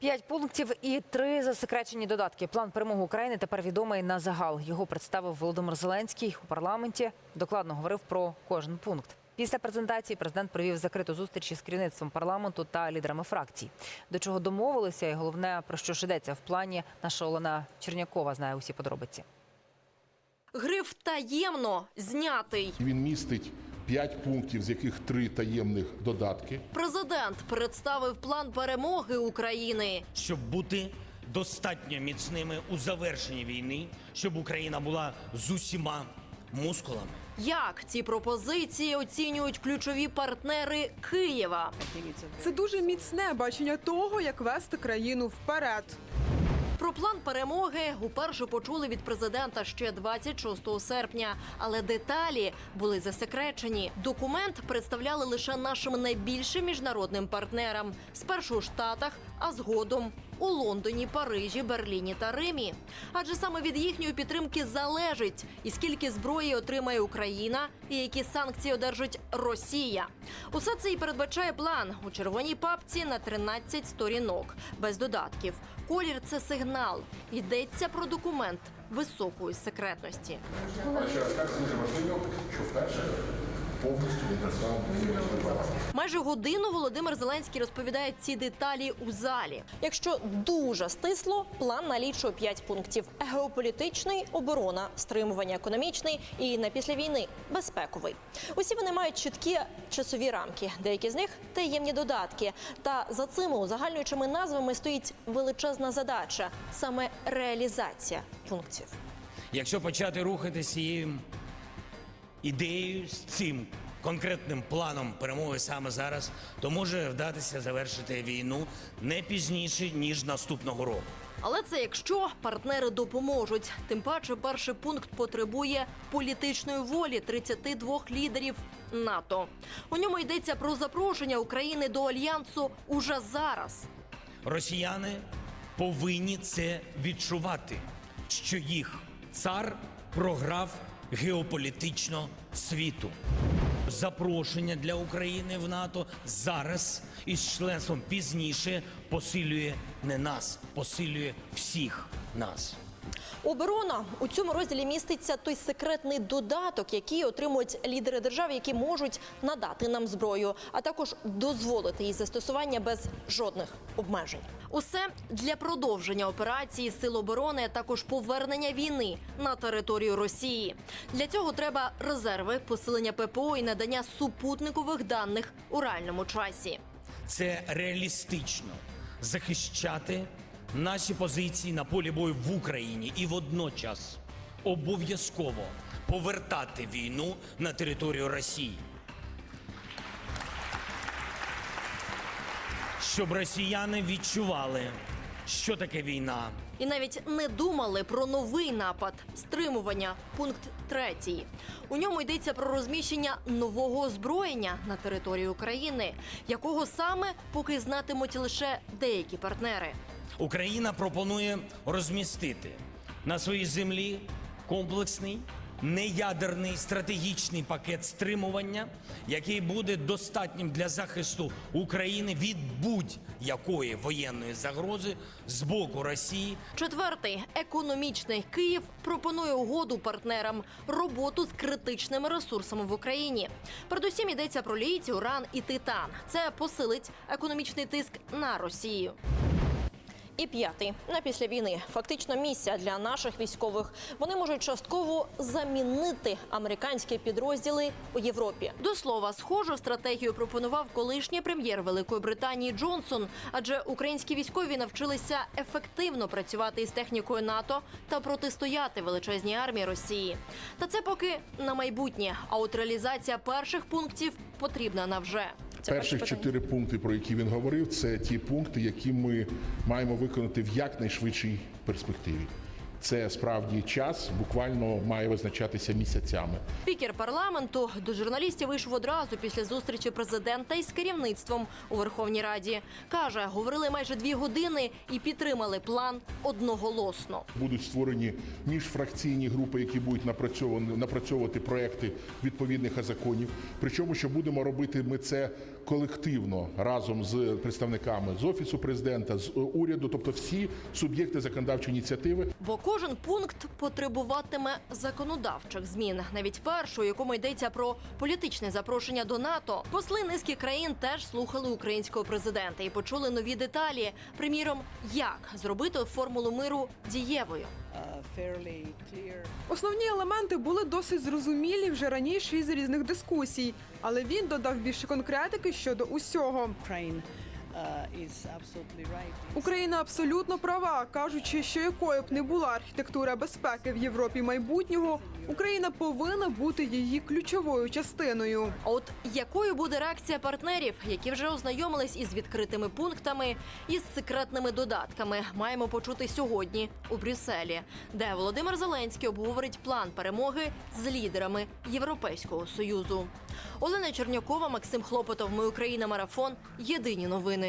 П'ять пунктів і три засекречені додатки. План перемоги України тепер відомий на загал. Його представив Володимир Зеленський у парламенті. Докладно говорив про кожен пункт. Після презентації президент провів закриту зустріч із керівництвом парламенту та лідерами фракцій. До чого домовилися, і головне про що ж йдеться в плані. Наша Олена Чернякова знає усі подробиці. Гриф таємно знятий. Він містить п'ять пунктів, з яких три таємних додатки. Президент представив план перемоги України. щоб бути достатньо міцними у завершенні війни, щоб Україна була з усіма мускулами. Як ці пропозиції оцінюють ключові партнери Києва? Це дуже міцне бачення того, як вести країну вперед. Про план перемоги уперше почули від президента ще 26 серпня, але деталі були засекречені. Документ представляли лише нашим найбільшим міжнародним партнерам спершу у Штатах, а згодом у Лондоні, Парижі, Берліні та Римі. Адже саме від їхньої підтримки залежить і скільки зброї отримає Україна, і які санкції одержить Росія. Усе це і передбачає план у червоній папці на 13 сторінок без додатків. Колір це сигнал. Йдеться про документ високої секретності. Що вперше повністю він представив Майже годину Володимир Зеленський розповідає ці деталі у залі. Якщо дуже стисло, план налічує п'ять пунктів: геополітичний, оборона, стримування економічний і на після війни безпековий. Усі вони мають чіткі часові рамки. Деякі з них таємні додатки. Та за цими узагальнюючими назвами стоїть величезна задача саме реалізація пунктів. Якщо почати рухатися цією ідеєю з цим конкретним планом перемоги саме зараз, то може вдатися завершити війну не пізніше ніж наступного року. Але це якщо партнери допоможуть. Тим паче, перший пункт потребує політичної волі 32 лідерів НАТО. У ньому йдеться про запрошення України до альянсу уже зараз. Росіяни повинні це відчувати, що їх цар програв геополітично світу. Запрошення для України в НАТО зараз із членством пізніше посилює не нас, посилює всіх нас. Оборона у цьому розділі міститься той секретний додаток, який отримують лідери держав, які можуть надати нам зброю, а також дозволити її застосування без жодних обмежень. Усе для продовження операції сил оборони, а також повернення війни на територію Росії. Для цього треба резерви, посилення ППО і надання супутникових даних у реальному часі. Це реалістично захищати наші позиції на полі бою в Україні і водночас обов'язково повертати війну на територію Росії. Щоб росіяни відчували, що таке війна, І навіть не думали про новий напад стримування. Пункт третій. У ньому йдеться про розміщення нового озброєння на території України, якого саме поки знатимуть лише деякі партнери. Україна пропонує розмістити на своїй землі комплексний неядерний стратегічний пакет стримування, який буде достатнім для захисту України від будь-якої воєнної загрози з боку Росії Четвертий економічний Київ пропонує угоду партнерам роботу з критичними ресурсами в Україні. Передусім йдеться про літій, уран і титан. Це посилить економічний тиск на Росію. І п'ятий на після війни фактично місія для наших військових. Вони можуть частково замінити американські підрозділи у Європі. До слова, схожу стратегію пропонував колишній прем'єр Великої Британії Джонсон, адже українські військові навчилися ефективно працювати із технікою НАТО та протистояти величезній армії Росії. Та це поки на майбутнє. А от реалізація перших пунктів потрібна навже. Це Перших чотири пункти, про які він говорив, це ті пункти, які ми маємо виконати в якнайшвидшій перспективі. Це справді час буквально має визначатися місяцями. Спікер парламенту до журналістів вийшов одразу після зустрічі президента із керівництвом у Верховній Раді. каже, говорили майже дві години і підтримали план одноголосно. Будуть створені міжфракційні групи, які будуть напрацьовувати проекти відповідних законів. Причому, що будемо робити ми це колективно разом з представниками з офісу президента, з е, уряду, тобто всі суб'єкти законодавчої ініціативи Бо кожен пункт потребуватиме законодавчих змін. Навіть першу, якому йдеться про політичне запрошення до НАТО. Посли низки країн теж слухали українського президента і почули нові деталі. Приміром, як зробити формулу миру дієвою. Основні елементи були досить зрозумілі вже раніше із різних дискусій, але він додав більше конкретики щодо усього. Ukraine is absolutely right. Україна абсолютно права, кажучи, що якою б не була архітектура безпеки в Європі майбутнього, Україна повинна бути її ключовою частиною. А от якою буде реакція партнерів, які вже ознайомились із відкритими пунктами і з секретними додатками, маємо почути сьогодні у Брюсселі, де Володимир Зеленський обговорить план перемоги з лідерами Європейського союзу. Олена Чернякова, Максим Хлопотов. Ми Україна. Марафон. Єдині новини.